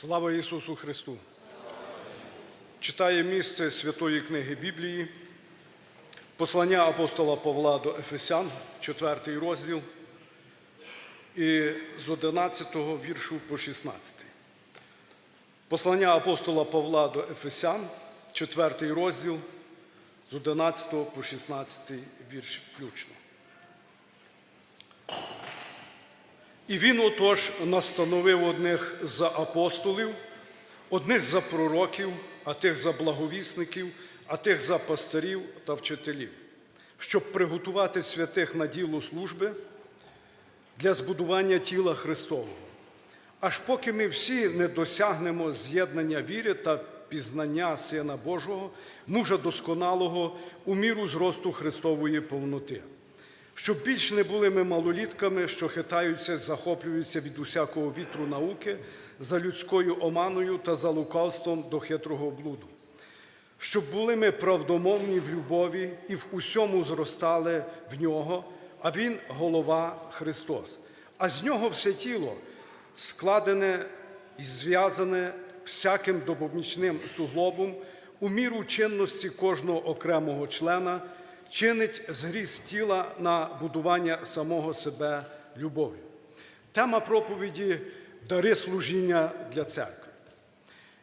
Слава Ісусу Христу! Читає місце Святої книги Біблії, послання апостола Павла до Ефесян, 4 розділ, і з 11 віршу по 16. Послання апостола Павла до Ефесян, 4 розділ, з 11 по 16 вірш включно. І він отож настановив одних за апостолів, одних за пророків, а тих за благовісників, а тих за пастирів та вчителів, щоб приготувати святих на діло служби для збудування тіла Христового. Аж поки ми всі не досягнемо з'єднання віри та пізнання Сина Божого, мужа досконалого у міру зросту Христової повноти щоб більш не були ми малолітками, що хитаються, захоплюються від усякого вітру науки за людською оманою та за лукавством до хитрого блуду, щоб були ми правдомовні в любові і в усьому зростали в нього, а Він голова Христос. А з нього все тіло складене і зв'язане всяким допомічним суглобом у міру чинності кожного окремого члена чинить згріз тіла на будування самого себе любов'ю. Тема проповіді дари служіння для церкви.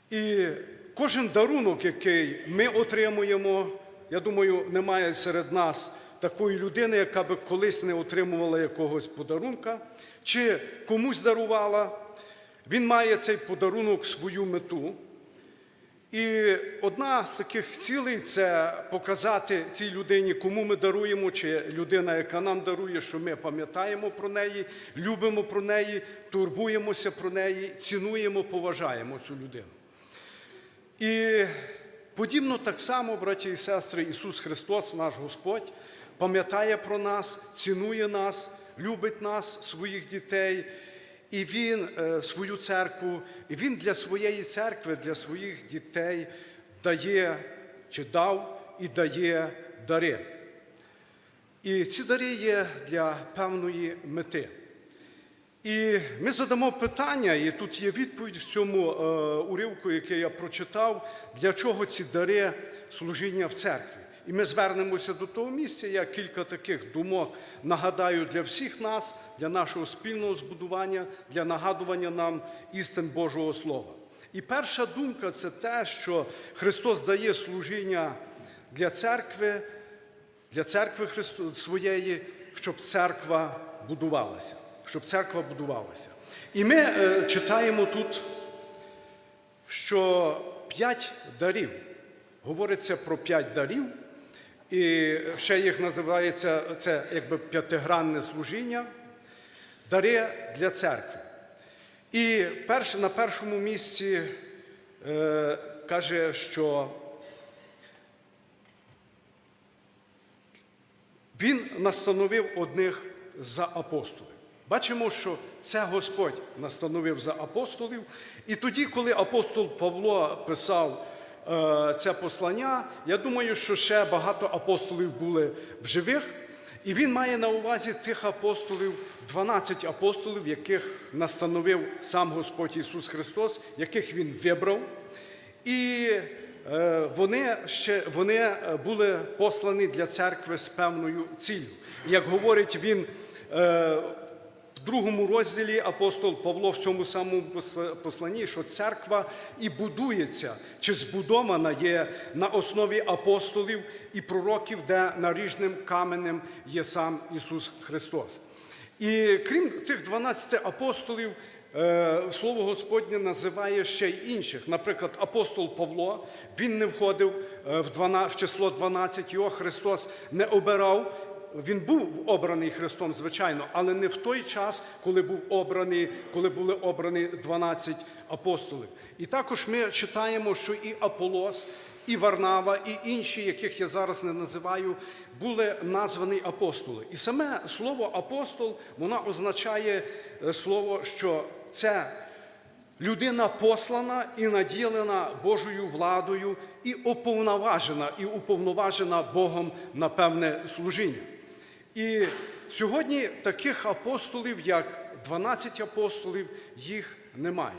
І кожен дарунок, який ми отримуємо, я думаю, немає серед нас такої людини, яка би колись не отримувала якогось подарунка, чи комусь дарувала. Він має цей подарунок свою мету. І одна з таких цілей це показати цій людині, кому ми даруємо, чи людина, яка нам дарує, що ми пам'ятаємо про неї, любимо про неї, турбуємося про неї, цінуємо, поважаємо цю людину. І подібно так само, браті і сестри, Ісус Христос, наш Господь, пам'ятає про нас, цінує нас, любить нас, своїх дітей. І він е, свою церкву, і він для своєї церкви, для своїх дітей дає чи дав і дає дари. І ці дари є для певної мети. І ми задамо питання, і тут є відповідь в цьому е, уривку, який я прочитав, для чого ці дари служіння в церкві. І ми звернемося до того місця. Я кілька таких думок нагадаю для всіх нас, для нашого спільного збудування, для нагадування нам істин Божого Слова. І перша думка це те, що Христос дає служіння для церкви, для церкви Христу своєї, щоб церква будувалася. Щоб церква будувалася. І ми е, читаємо тут, що п'ять дарів. Говориться про п'ять дарів, і ще їх називається це якби п'ятигранне служіння, дари для церкви. І перш, на першому місці е, каже, що він настановив одних за апостолів. Бачимо, що це Господь настановив за апостолів. І тоді, коли апостол Павло писав це послання, я думаю, що ще багато апостолів були в живих. І він має на увазі тих апостолів, 12 апостолів, яких настановив сам Господь Ісус Христос, яких Він вибрав. І е, вони ще вони були послані для церкви з певною ціллю. Як говорить він е, другому розділі апостол Павло в цьому самому посланні, що церква і будується, чи збудована є на основі апостолів і пророків, де наріжним каменем є сам Ісус Христос. І крім тих 12 апостолів, е, Слово Господнє називає ще й інших. Наприклад, апостол Павло, він не входив е, в число 12, його Христос не обирав. Він був обраний Христом, звичайно, але не в той час, коли був обраний, коли були обрані 12 апостолів. І також ми читаємо, що і Аполос, і Варнава, і інші, яких я зараз не називаю, були названі апостоли. І саме слово апостол воно означає слово, що це людина послана і наділена Божою владою, і уповноважена, і уповноважена Богом на певне служіння. І сьогодні таких апостолів, як 12 апостолів, їх немає.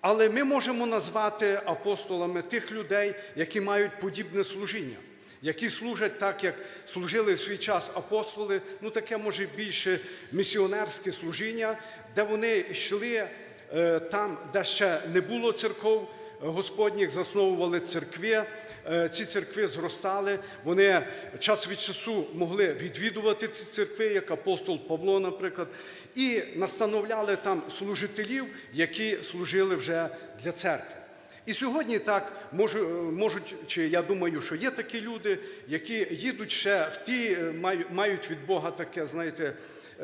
Але ми можемо назвати апостолами тих людей, які мають подібне служіння, які служать так, як служили в свій час апостоли, ну таке може більше місіонерське служіння, де вони йшли е, там, де ще не було церков. Господніх засновували церкви, Е, ці церкви зростали. Вони час від часу могли відвідувати ці церкви, як апостол Павло, наприклад, і настановляли там служителів, які служили вже для церкви. І сьогодні так можу- можуть, чи я думаю, що є такі люди, які їдуть ще в ті, е, мають від Бога таке, знаєте,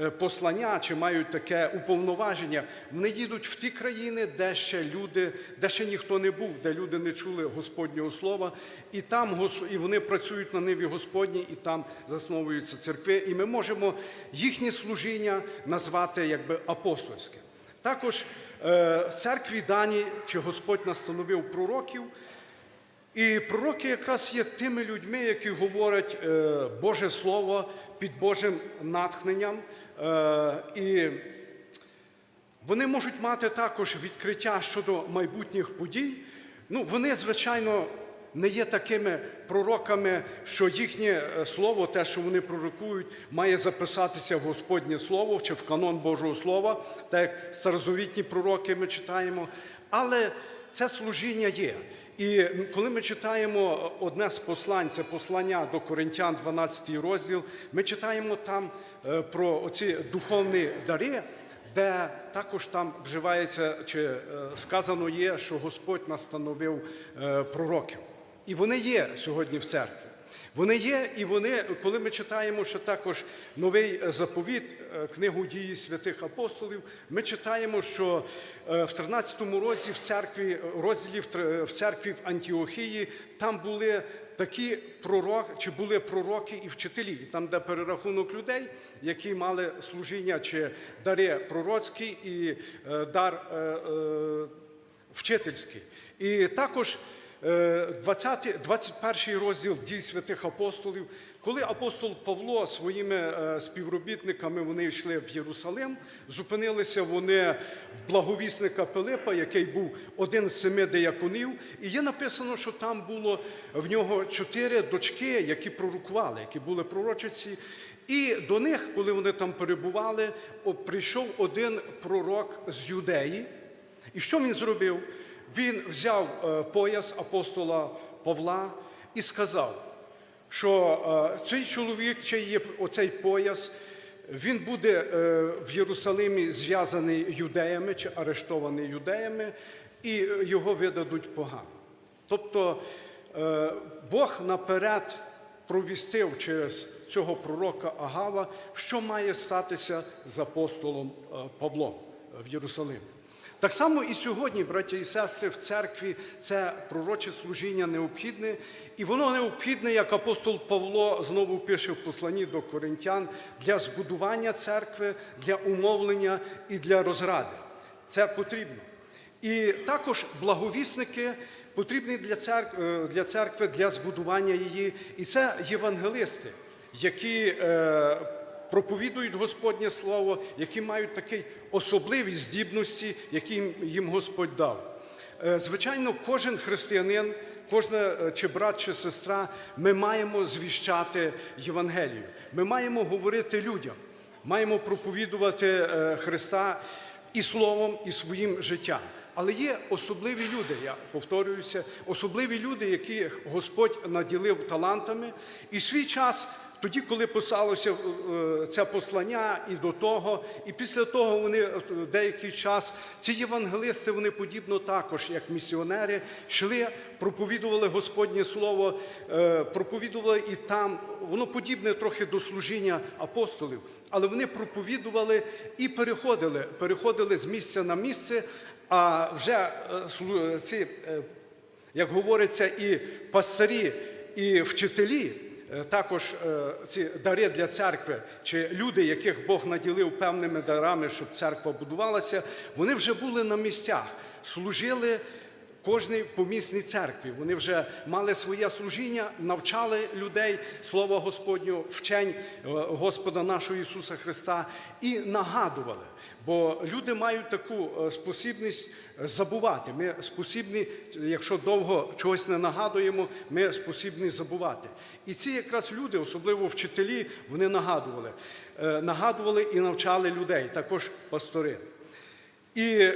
е, послання, чи мають таке уповноваження. Вони їдуть в ті країни, де ще люди, де ще ніхто не був, де люди не чули Господнього слова, і там і вони працюють на ниві Господній, і там засновуються церкви. І ми можемо їхнє служіння назвати якби апостольським. Також е, в церкві дані, чи Господь настановив пророків, і пророки якраз є тими людьми, які говорять е, Боже Слово під Божим натхненням. Е, І вони можуть мати також відкриття щодо майбутніх подій. Ну, вони, звичайно, не є такими пророками, що їхнє е, слово, те, що вони пророкують, має записатися в Господнє Слово чи в канон Божого Слова, так як старозавітні пророки ми читаємо. Але це служіння є. І коли ми читаємо одне з послань, це послання до Коринтян, 12 розділ, ми читаємо там е, про оці духовні дари, де також там вживається чи е, сказано є, що Господь настановив пророків. І вони є сьогодні в церкві. Вони є, і вони, коли ми читаємо, що також новий заповіт, е, книгу дії святих апостолів, ми читаємо, що е, в 13 розділі в церкві, розділі в церкві в Антіохії там були такі пророки, чи були пророки і вчителі, і там, де перерахунок людей, які мали служіння чи дари пророцькі і е, дар е, е, вчительський. І також е, 20, 21 розділ дій святих апостолів, коли апостол Павло своїми е, співробітниками вони йшли в Єрусалим, зупинилися вони в благовісника Пилипа, який був один з семи дияконів, і є написано, що там було в нього чотири дочки, які пророкували, які були пророчиці. І до них, коли вони там перебували, прийшов один пророк з юдеї. І що він зробив? Він взяв е, пояс апостола Павла і сказав, що е, цей чоловік, чий є оцей пояс, він буде е, в Єрусалимі зв'язаний юдеями чи арештований юдеями, і його видадуть погано. Тобто Бог наперед провістив через цього пророка Агава, що має статися з апостолом Павлом в Єрусалимі. Так само і сьогодні, браті і сестри, в церкві це пророче служіння необхідне, і воно необхідне, як апостол Павло знову пише в посланні до коринтян, для збудування церкви, для умовлення і для розради. Це потрібно. І також благовісники потрібні для церкви, для церкви, для збудування її. І це євангелисти, які е, проповідують Господнє Слово, які мають такі особливі здібності, які їм Господь дав. Е, Звичайно, кожен християнин, кожна е, чи брат, чи сестра, ми маємо звіщати Євангелію. Ми маємо говорити людям, маємо проповідувати е, Христа і словом, і своїм життям. Але є особливі люди, я повторююся, особливі люди, яких Господь наділив талантами, і свій час, тоді, коли писалося е, це послання, і до того, і після того вони е, деякий час, ці євангелисти, вони подібно також, як місіонери, йшли, проповідували Господнє Слово, е, проповідували і там, воно подібне трохи до служіння апостолів, але вони проповідували і переходили, переходили з місця на місце. А вже е, ці, е, як говориться, і пастирі, і вчителі, е, також е, ці дари для церкви, чи люди, яких Бог наділив певними дарами, щоб церква будувалася, вони вже були на місцях, служили кожній помісній церкві. Вони вже мали своє служіння, навчали людей Слова Господнього, вчень е, Господа нашого Ісуса Христа і нагадували. Бо люди мають таку е, спосібність забувати. Ми спосібні, якщо довго чогось не нагадуємо, ми спосібні забувати. І ці якраз люди, особливо вчителі, вони нагадували, Е, нагадували і навчали людей, також пастори. І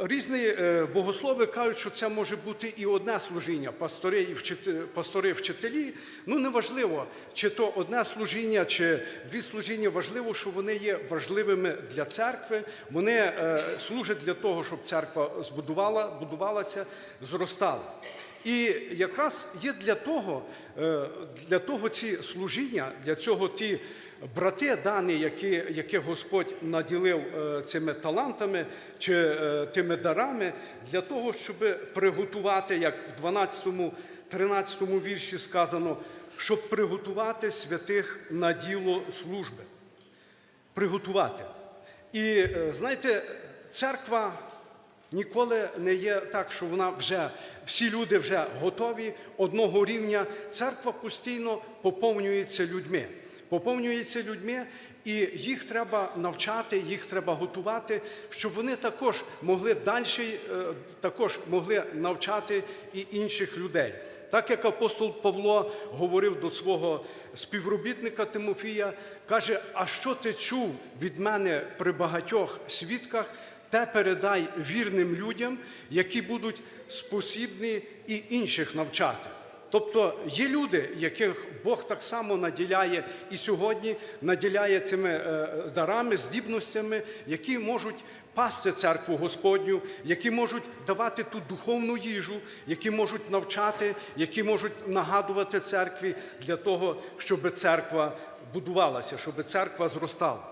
різні е, богослови кажуть, що це може бути і одне служіння, пастори і вчителі, пастори вчителі. Ну неважливо, чи то одне служіння, чи дві служіння. Важливо, що вони є важливими для церкви. Вони е, служать для того, щоб церква збудувала, будувалася, зростала. І якраз є для того, е, для того ці служіння, для цього ті брати дані, які, яких Господь наділив е, цими талантами чи е, тими дарами, для того, щоб приготувати, як в 12-13 вірші сказано, щоб приготувати святих на діло служби. Приготувати. І е, знаєте, церква ніколи не є так, що вона вже всі люди вже готові одного рівня. Церква постійно поповнюється людьми. Поповнюється людьми, і їх треба навчати, їх треба готувати, щоб вони також могли далі також могли навчати і інших людей. Так як апостол Павло говорив до свого співробітника Тимофія, каже: А що ти чув від мене при багатьох свідках? Те передай вірним людям, які будуть спосібні і інших навчати. Тобто є люди, яких Бог так само наділяє і сьогодні наділяє цими е, дарами, здібностями, які можуть пасти церкву Господню, які можуть давати ту духовну їжу, які можуть навчати, які можуть нагадувати церкві для того, щоб церква будувалася, щоб церква зростала.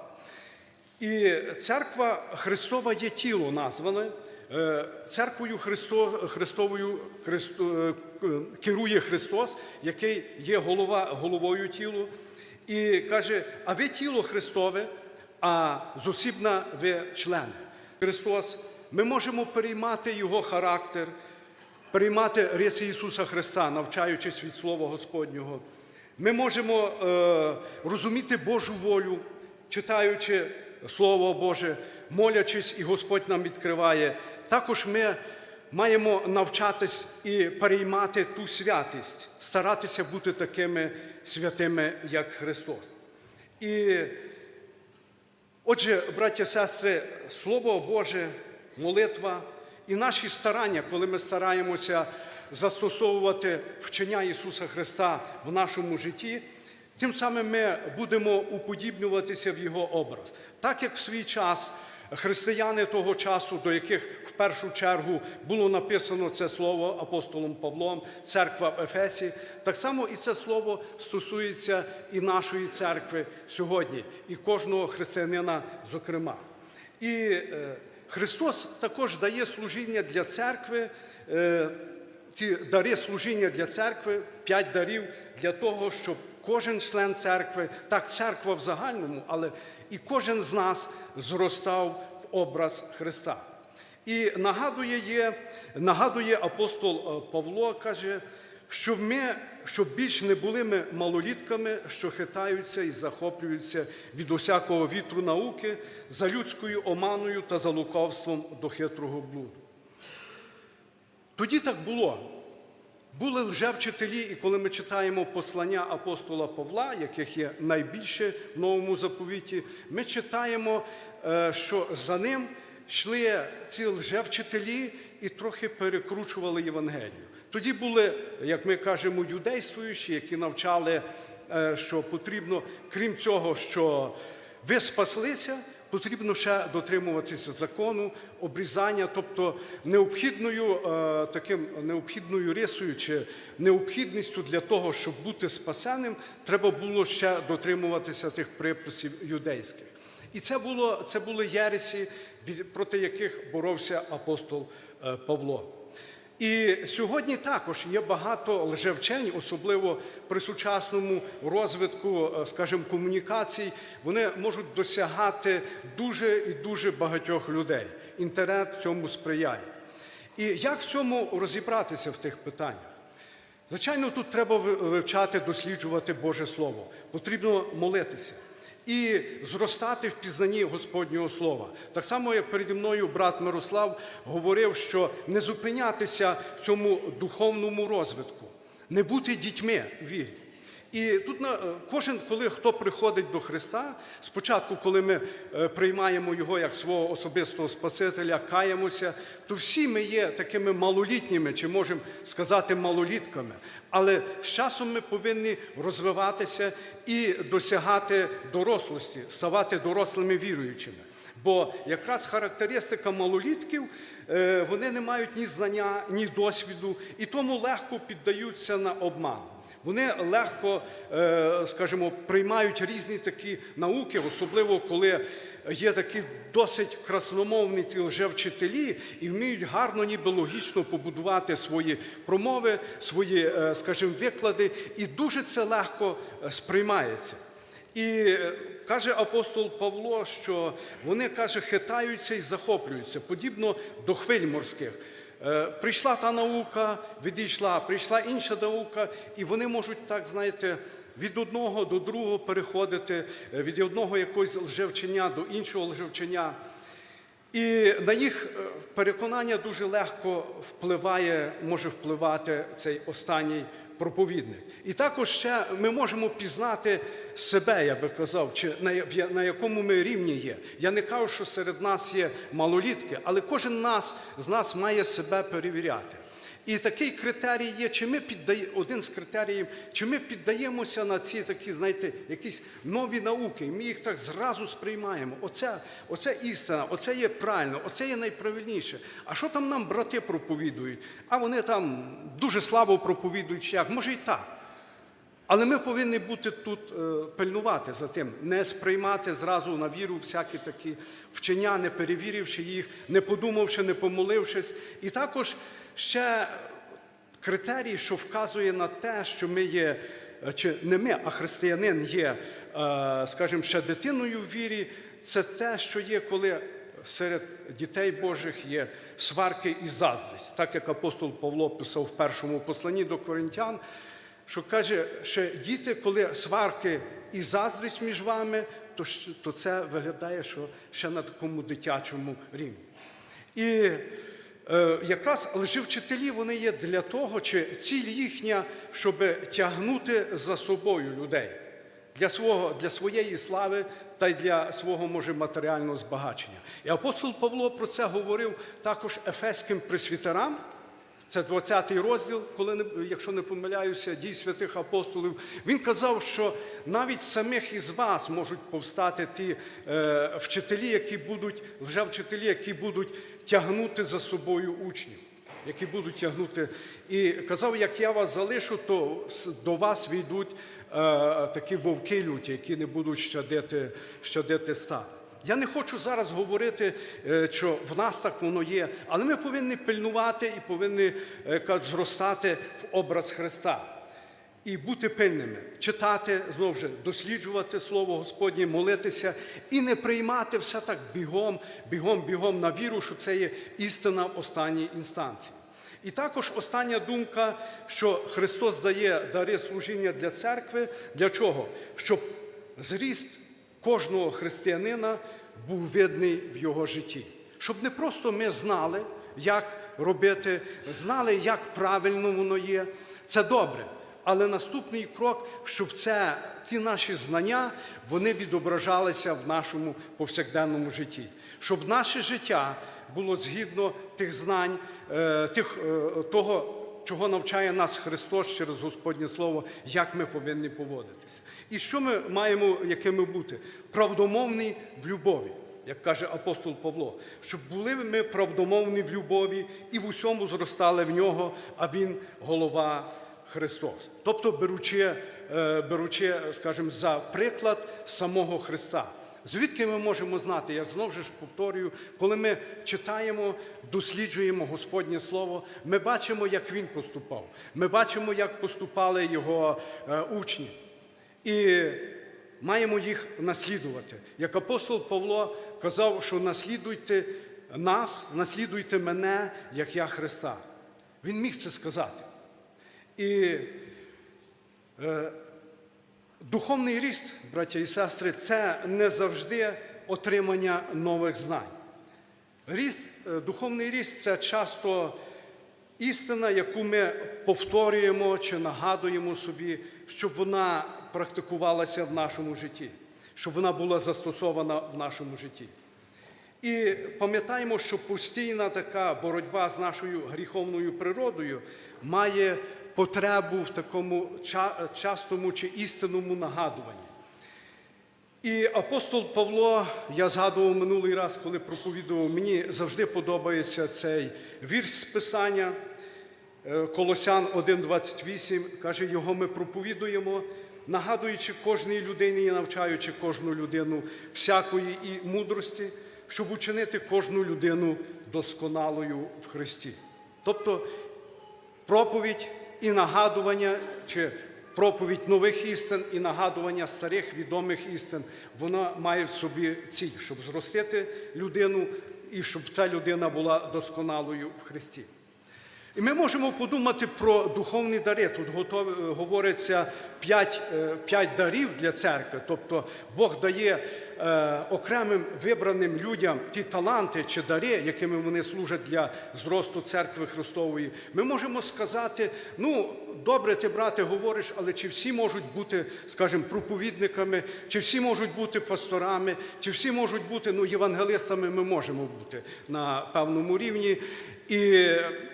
І церква Христова є тіло назване. Е, Церквою Христо, Христовою Христо, е, керує Христос, який є голова, головою тілу. І каже: а ви тіло Христове, а зосібна ви члени. Христос, ми можемо переймати Його характер, переймати риси Ісуса Христа, навчаючись від Слова Господнього. Ми можемо е, розуміти Божу волю, читаючи Слово Боже, молячись, і Господь нам відкриває. Також ми маємо навчатись і переймати ту святість, старатися бути такими святими, як Христос. І отже, браття і сестри, Слово Боже, молитва і наші старання, коли ми стараємося застосовувати вчення Ісуса Христа в нашому житті. Тим самим ми будемо уподібнюватися в Його образ. Так як в свій час християни того часу, до яких в першу чергу було написано це слово апостолом Павлом, церква в Ефесі, так само і це слово стосується і нашої церкви сьогодні, і кожного християнина, зокрема. І е, Христос також дає служіння для церкви. Е, ті дари служіння для церкви, п'ять дарів для того, щоб кожен член церкви, так церква в загальному, але і кожен з нас зростав в образ Христа. І нагадує є, нагадує апостол е, Павло, каже, щоб ми щоб більш не були ми малолітками, що хитаються і захоплюються від усякого вітру науки за людською оманою та за лукавством до хитрого блуду. Тоді так було. Були лжевчителі, і коли ми читаємо послання апостола Павла, яких є найбільше в новому заповіті, ми читаємо, е, що за ним йшли ці лжевчителі і трохи перекручували Євангелію. Тоді були, як ми кажемо, юдействуючі, які навчали, е, що потрібно, крім цього, що ви спаслися. Потрібно ще дотримуватися закону, обрізання, тобто необхідною е, таким необхідною рисою чи необхідністю для того, щоб бути спасеним, треба було ще дотримуватися тих приписів юдейських. І це було це були єресі, проти яких боровся апостол е, Павло. І сьогодні також є багато лжевчень, особливо при сучасному розвитку, е, скажімо, комунікацій. Вони можуть досягати дуже і дуже багатьох людей. Інтернет цьому сприяє. І як в цьому розібратися в тих питаннях? Звичайно, тут треба вивчати, досліджувати Боже Слово. Потрібно молитися і зростати в пізнанні Господнього Слова. Так само, як переді мною брат Мирослав говорив, що не зупинятися в цьому духовному розвитку, не бути дітьми вірі. І тут на- кожен, коли хто приходить до Христа, спочатку, коли ми е, приймаємо Його як свого особистого Спасителя, каємося, то всі ми є такими малолітніми, чи можемо сказати малолітками. Але з часом ми повинні розвиватися і досягати дорослості, ставати дорослими віруючими. Бо якраз характеристика малолітків, е, вони не мають ні знання, ні досвіду, і тому легко піддаються на обман. Вони легко, е, скажімо, приймають різні такі науки, особливо коли є такі досить красномовні ці лжевчителі і вміють гарно, ніби логічно побудувати свої промови, свої, е, скажімо, виклади, і дуже це легко е, сприймається. І каже апостол Павло, що вони каже, хитаються і захоплюються, подібно до хвиль морських. Е, Прийшла та наука, відійшла, прийшла інша наука, і вони можуть так, знаєте, від одного до другого переходити, е, від одного якогось лжевчення до іншого лжевчення. І на їх е, переконання дуже легко впливає, може впливати цей останній проповідник. І також ще ми можемо пізнати себе, я би казав, чи на, якому ми рівні є. Я не кажу, що серед нас є малолітки, але кожен нас, з нас має себе перевіряти. І такий критерій є, чи ми піддає, один з критеріїв, чи ми піддаємося на ці такі, знаєте, якісь нові науки, і ми їх так зразу сприймаємо. Оце, оце істина, оце є правильно, оце є найправильніше. А що там нам брати проповідують? А вони там дуже слабо проповідують, як, може і так. Але ми повинні бути тут е, пильнувати за тим, не сприймати зразу на віру всякі такі вчення, не перевіривши їх, не подумавши, не помолившись. І також ще критерій, що вказує на те, що ми є, е, чи не ми, а християнин є, е, скажімо, ще дитиною в вірі, це те, що є, коли серед дітей Божих є сварки і заздрість, так як апостол Павло писав в першому посланні до коринтян, що каже, що діти, коли сварки і заздрість між вами, то, то це виглядає, що ще на такому дитячому рівні. І е, якраз лживчителі вони є для того, чи ціль їхня, щоб тягнути за собою людей для, свого, для своєї слави та й для свого, може, матеріального збагачення. І апостол Павло про це говорив також ефеським пресвітерам. Це 20-й розділ, коли якщо не помиляюся, дій святих апостолів. Він казав, що навіть самих із вас можуть повстати ті е, вчителі, які будуть, лжевчителі, які будуть тягнути за собою учнів, які будуть тягнути. І казав, як я вас залишу, то до вас війдуть е, такі вовки люті, які не будуть щадити, щадити стад. Я не хочу зараз говорити, е, що в нас так воно є, але ми повинні пильнувати і повинні е, зростати в образ Христа і бути пильними, читати знову ж, досліджувати Слово Господнє, молитися і не приймати все так бігом, бігом, бігом на віру, що це є істина в останній інстанції. І також остання думка, що Христос дає дари служіння для церкви. Для чого? Щоб зріст кожного християнина був видний в його житті. Щоб не просто ми знали, як робити, знали, як правильно воно є. Це добре. Але наступний крок, щоб це, ті наші знання вони відображалися в нашому повсякденному житті, щоб наше життя було згідно тих знань, е, тих, е, того, чого навчає нас Христос через Господнє Слово, як ми повинні поводитися. І що ми маємо, якими бути? Правдомовні в любові, як каже апостол Павло, щоб були ми правдомовні в любові і в усьому зростали в нього, а Він голова Христос. Тобто беручи, е, беручи, скажімо, за приклад самого Христа. Звідки ми можемо знати? Я знову ж повторюю, коли ми читаємо, досліджуємо Господнє Слово, ми бачимо, як він поступав. Ми бачимо, як поступали його е, учні. І маємо їх наслідувати. Як апостол Павло казав, що наслідуйте нас, наслідуйте мене, як я Христа. Він міг це сказати. І е, духовний ріст, браття і сестри, це не завжди отримання нових знань. Ріст, е, духовний ріст це часто істина, яку ми повторюємо чи нагадуємо собі, щоб вона практикувалася в нашому житті, щоб вона була застосована в нашому житті. І пам'ятаємо, що постійна така боротьба з нашою гріховною природою має потребу в такому частому чи істинному нагадуванні. І апостол Павло, я згадував минулий раз, коли проповідував, мені завжди подобається цей вірш з Писання. Е, Колосян 1,28 каже, його ми проповідуємо, нагадуючи кожній людині і навчаючи кожну людину всякої і мудрості, щоб учинити кожну людину досконалою в Христі. Тобто проповідь і нагадування, чи проповідь нових істин і нагадування старих відомих істин, вона має в собі ціль, щоб зростити людину і щоб ця людина була досконалою в Христі. І ми можемо подумати про духовні дари. Тут готов- говориться п'ять, е, п'ять дарів для церкви. Тобто Бог дає е, окремим вибраним людям ті таланти чи дари, якими вони служать для зросту церкви Христової. Ми можемо сказати: ну, добре, ти, брате, говориш, але чи всі можуть бути, скажімо, проповідниками, чи всі можуть бути пасторами, чи всі можуть бути ну, євангелистами, ми можемо бути на певному рівні. І,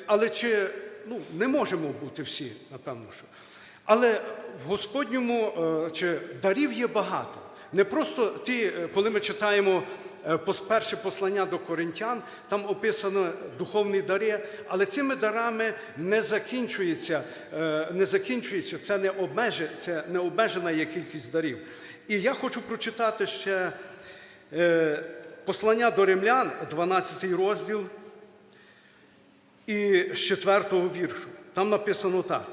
але чи ну, не можемо бути всі, напевно, що. Але в Господньому е, чи дарів є багато. Не просто ті, е, коли ми читаємо е, перше послання до коринтян, там описано духовні дари, але цими дарами не закінчується, не закінчується, це не обмежи, це не обмежена є кількість дарів. І я хочу прочитати ще послання до римлян, 12 розділ, і з четвертого віршу. Там написано так.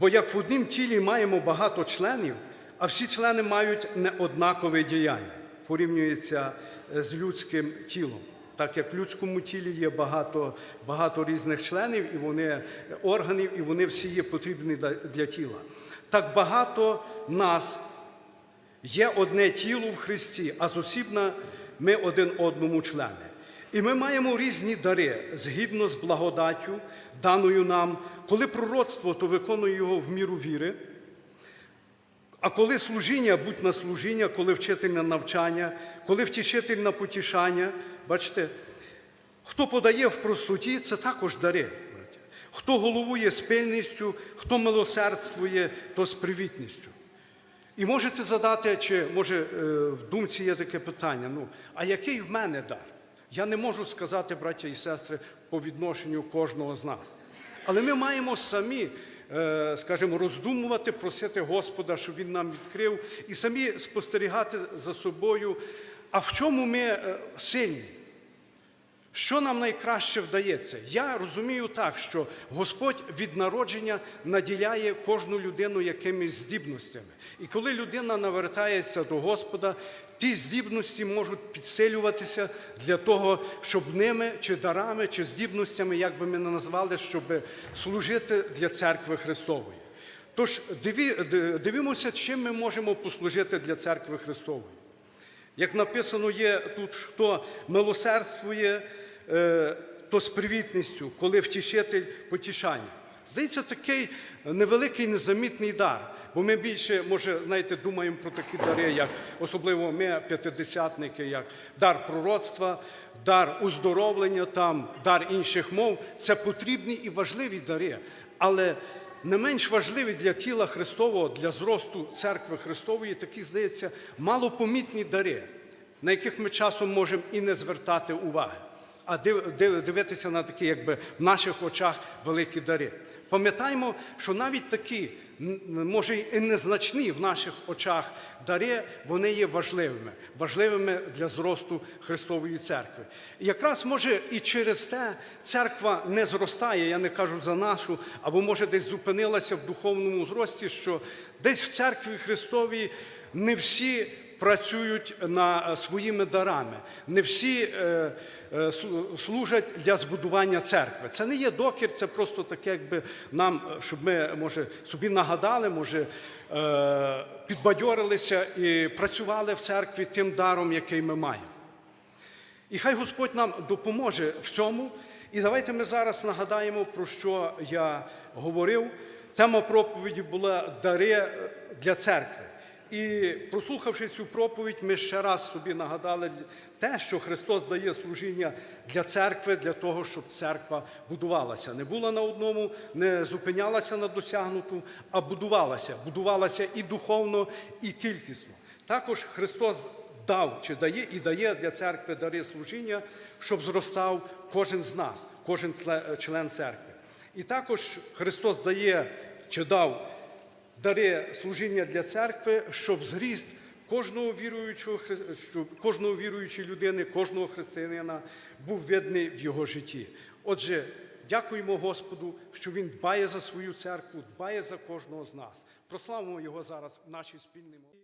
Бо як в однім тілі маємо багато членів, а всі члени мають неоднакове діяння, порівнюється е, з людським тілом. Так як в людському тілі є багато, багато різних членів, і вони е, органів, і вони всі є потрібні для- тіла. Так багато нас Є одне тіло в Христі, а зосібна ми один одному члени. І ми маємо різні дари згідно з благодаттю, даною нам, коли пророцтво, то виконує його в міру віри. А коли служіння, будь на служіння, коли вчитель на навчання, коли втішитель на потішання, бачите, хто подає в простоті, це також дари. браття. Хто головує з пильністю, хто милосердствує, то з привітністю. І можете задати, чи може е, в думці є таке питання: ну, а який в мене дар? Я не можу сказати, браття і сестри, по відношенню кожного з нас. Але ми маємо самі, е, скажімо, роздумувати, просити Господа, щоб Він нам відкрив, і самі спостерігати за собою, а в чому ми е, сильні. Що нам найкраще вдається? Я розумію так, що Господь від народження наділяє кожну людину якимись здібностями. І коли людина навертається до Господа, ті здібності можуть підсилюватися для того, щоб ними, чи дарами, чи здібностями, як би ми не назвали, щоб служити для церкви Христової. Тож дивимося, чим ми можемо послужити для церкви Христової. Як написано є тут, хто милосердствує, е, то з привітністю, коли втішитель потішання. Здається, такий невеликий незамітний дар. Бо ми більше, може, знаєте, думаємо про такі дари, як особливо ми, п'ятидесятники, як дар пророцтва, дар уздоровлення, там, дар інших мов. Це потрібні і важливі дари. Але не менш важливі для тіла Христового, для зросту церкви Христової, такі, здається, малопомітні дари, на яких ми часом можемо і не звертати уваги, а див- див- дивитися на такі, якби в наших очах великі дари. Пам'ятаємо, що навіть такі, може, і незначні в наших очах дари, вони є важливими, важливими для зросту Христової церкви. І якраз може і через те церква не зростає, я не кажу за нашу, або може десь зупинилася в духовному зрості, що десь в церкві Христовій не всі працюють на своїми дарами. Не всі е, е, служать для збудування церкви. Це не є докір, це просто таке, якби нам, е, щоб ми може собі нагадали, може е, підбадьорилися і працювали в церкві тим даром, який ми маємо. І хай Господь нам допоможе в цьому. І давайте ми зараз нагадаємо, про що я говорив. Тема проповіді була дари е, для церкви. І прослухавши цю проповідь, ми ще раз собі нагадали те, що Христос дає служіння для церкви, для того, щоб церква будувалася. Не була на одному, не зупинялася на досягнутому, а будувалася. Будувалася і духовно, і кількісно. Також Христос дав чи дає і дає для церкви дари служіння, щоб зростав кожен з нас, кожен член церкви. І також Христос дає чи дав дари служіння для церкви, щоб зріст кожного віруючого, щоб кожного віруючої людини, кожного християнина був видний в його житті. Отже, дякуємо Господу, що Він дбає за свою церкву, дбає за кожного з нас. Прославимо його зараз в нашій спільній молитві.